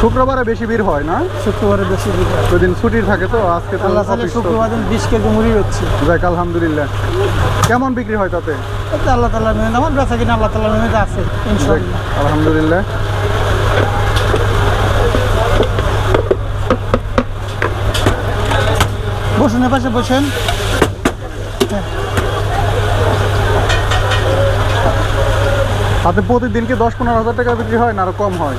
শুক্রবারে বেশি ভিড় হয় না? শুক্রবারে বেশি ভিড় হয়। ওই দিন ছুটির থাকে তো আজকে তো আল্লাহ তাহলে শুক্রবার দিন বিশ কেজি মুড়ি হচ্ছে। যাক আলহামদুলিল্লাহ। কেমন বিক্রি হয় তাতে? আল্লাহ তালা মেহনত আমার বেচা কিনা আল্লাহ তালা মেহনত আছে যাক, ইনশাল্লাহ আলহামদুলিল্লাহ। বসুন এপাশে বসেন। তাতে প্রতিদিন কি দশ পনেরো হাজার টাকা বিক্রি হয় না আরও কম হয়?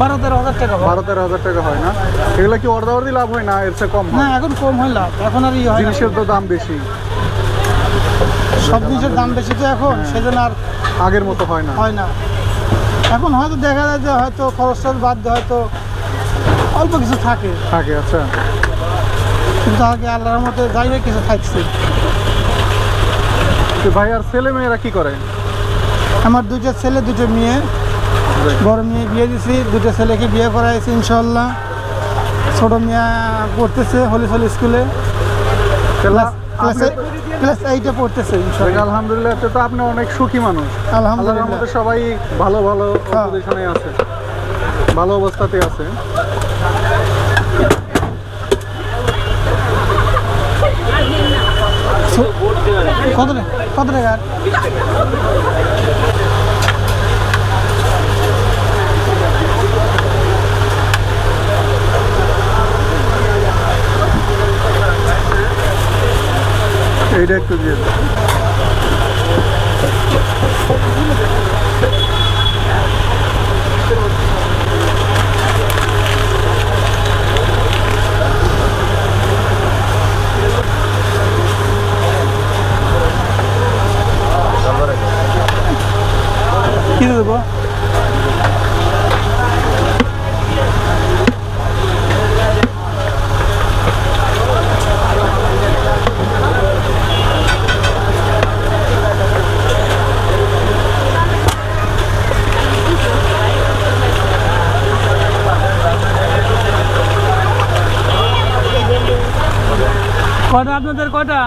বারো তেরো হাজার টাকা বারো তেরো হাজার টাকা হয় না? এগুলো কি অর্ধাবর্ধি লাভ হয় না এর চেয়ে কম না এখন কম হয় লাভ। এখন আর ই হয়। জিনিসের তো দাম বেশি। সব জিনিসের দাম বেশি তো এখন সেজন্য আর আগের মতো হয় না। হয় না। এখন হয়তো দেখা যায় যে হয়তো খরচ বাদ দিয়ে হয়তো অল্প কিছু থাকে। থাকে আচ্ছা। কিন্তু আগে আল্লাহর মধ্যে যাই কিছু থাকছে। ভাই আর ছেলে মেয়েরা কি করে? আমার দুটো ছেলে দুটো মেয়ে। বড় মেয়ে বিয়ে দিছি দুটো ছেলেকে বিয়ে করাইছি ইনশাল্লাহ ছোট মেয়ে পড়তেছে হলিসল স্কুলে। ক্লাস ক্লাস এইটে পড়তেছে আলহামদুলিল্লাহ তো আপনি অনেক সুখী মানুষ। আলহামদুলিল্লাহ। মধ্যে সবাই ভালো ভালো হ্যাঁ। পজিশনে আছে। ভালো অবস্থাতে আছে। কত কত টাকা? এইটা একটু দিয়ে কয়টা আপনাদের কয়টা?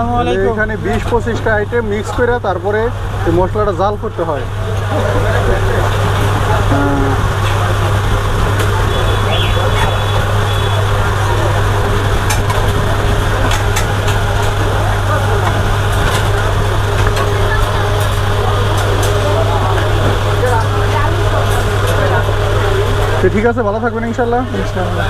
আসসালামু আলাইকুম। এখানে বিশ পঁচিশটা আইটেম মিক্স করে তারপরে এই মশলাটা জাল করতে হয়। ঠিক আছে ভালো থাকবেন ইনশাল্লাহ ইনশাআল্লাহ।